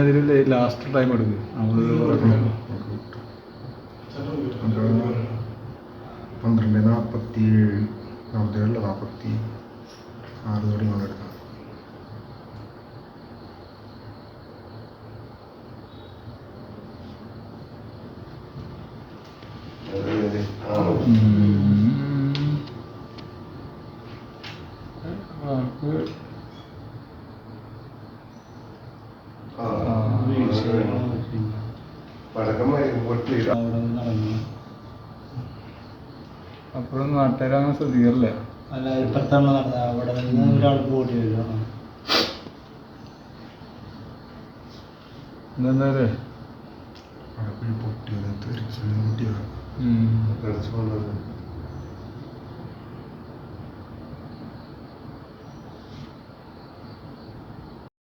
അതിൽ last time എടുക്കും. പന്ത്രണ്ട് നാൽപ്പത്തി ഏഴ് നാൽപ്പത്തേഴല്ല നാൽപ്പത്തി ആറ് കോടി കൊണ്ട് എടുക്കാം അവിടെ നിന്ന് ഇറങ്ങി അപ്പോഴും നാട്ടുകാരങ്ങനെ ശ്രദ്ധിക്കല്ലേ അല്ല ഇപ്പുറത്താണ് നടന്നത്. അവിടെ നിന്ന് ഒരാൾ ഓടി വരുവാണ് പോയി പൊട്ടിയത് ഉം. തെറിച്ച് വന്നത്